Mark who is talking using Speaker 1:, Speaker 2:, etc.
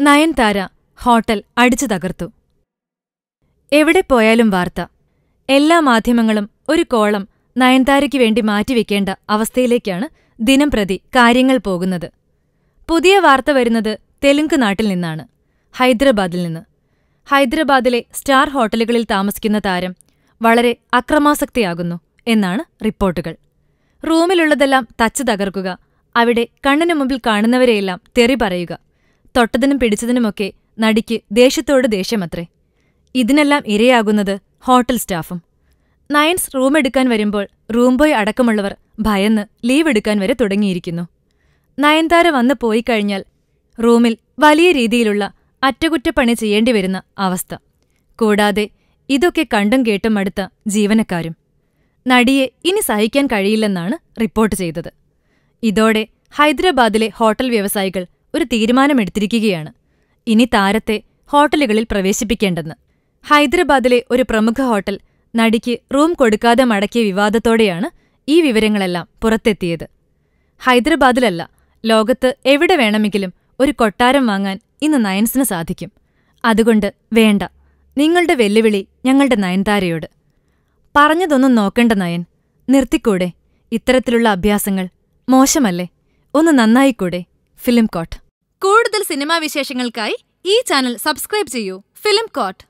Speaker 1: Nayanthara hotel അടിച്ചു തകർത്തു. എവിടെ പോയാലും വാർത്ത. എല്ലാ മാധ്യമങ്ങളും ഒരു കോളം നയൻതാരയ്ക്ക് വേണ്ടി മാറ്റിവെക്കേണ്ട അവസ്ഥയിലേക്കാണ് ദിനം പ്രതി കാര്യങ്ങൾ പോകുന്നത്. പുതിയ വാർത്ത വരുന്നത് തെലുങ്ക് നാട്ടിൽ നിന്നാണ് ഹൈദരാബാദിൽ നിന്ന്. ഹൈദരാബാദിലെ സ്റ്റാർ ഹോട്ടലുകളിൽ താമസിക്കുന്ന താരം വളരെ അക്രമാസക്തിയാകുന്നു എന്നാണ് റിപ്പോർട്ടുകൾ. റൂമിലുള്ളതെല്ലാം തച്ചു തകർക്കുക അവിടെ കണ്ണിനു മുമ്പിൽ കാണുന്നവരെയെല്ലാം തെറി പറയുക. തൊട്ടതിനും പിടിച്ചതിനുമൊക്കെ നടിക്ക് ദേഷ്യത്തോട് ദേഷ്യമത്രേ. ഇതിനെല്ലാം ഇരയാകുന്നത് ഹോട്ടൽ സ്റ്റാഫും. നയൻസ് റൂമെടുക്കാൻ വരുമ്പോൾ റൂം ബോയ് അടക്കമുള്ളവർ ഭയന്ന് ലീവ് എടുക്കാൻ വരെ തുടങ്ങിയിരിക്കുന്നു. നയൻതാര വന്നു പോയി കഴിഞ്ഞാൽ റൂമിൽ വലിയ രീതിയിലുള്ള അറ്റകുറ്റപ്പണി ചെയ്യേണ്ടി വരുന്ന അവസ്ഥ. കൂടാതെ ഇതൊക്കെ കണ്ടും കേട്ടും അടുത്ത ജീവനക്കാരും. നടിയെ ഇനി സഹിക്കാൻ കഴിയില്ലെന്നാണ് റിപ്പോർട്ട് ചെയ്തത്. ഇതോടെ ഹൈദരാബാദിലെ ഹോട്ടൽ വ്യവസായികൾ ഒരു തീരുമാനമെടുത്തിരിക്കുകയാണ്. ഇനി താരത്തെ ഹോട്ടലുകളിൽ പ്രവേശിപ്പിക്കേണ്ടെന്ന്. ഹൈദരാബാദിലെ ഒരു പ്രമുഖ ഹോട്ടൽ നടിക്ക് റൂം കൊടുക്കാതെ മടക്കിയ വിവാദത്തോടെയാണ് ഈ വിവരങ്ങളെല്ലാം പുറത്തെത്തിയത്. ഹൈദരാബാദിലല്ല ലോകത്ത് എവിടെ വേണമെങ്കിലും ഒരു കൊട്ടാരം വാങ്ങാൻ ഇന്ന് നയൻസിന് സാധിക്കും. അതുകൊണ്ട് വേണ്ട നിങ്ങളുടെ വെല്ലുവിളി ഞങ്ങളുടെ നയൻതാരയോട്. പറഞ്ഞതൊന്നും നോക്കണ്ട നയൻ നിർത്തിക്കൂടെ ഇത്തരത്തിലുള്ള അഭ്യാസങ്ങൾ മോശമല്ലേ? ഒന്ന് നന്നായി നന്നായിക്കൂടെ ഫിലിം കോട്ട്. കൂടുതൽ സിനിമാ വിശേഷങ്ങൾക്കായി ഈ ചാനൽ സബ്സ്ക്രൈബ് ചെയ്യൂ ഫിലിം കോട്ട്.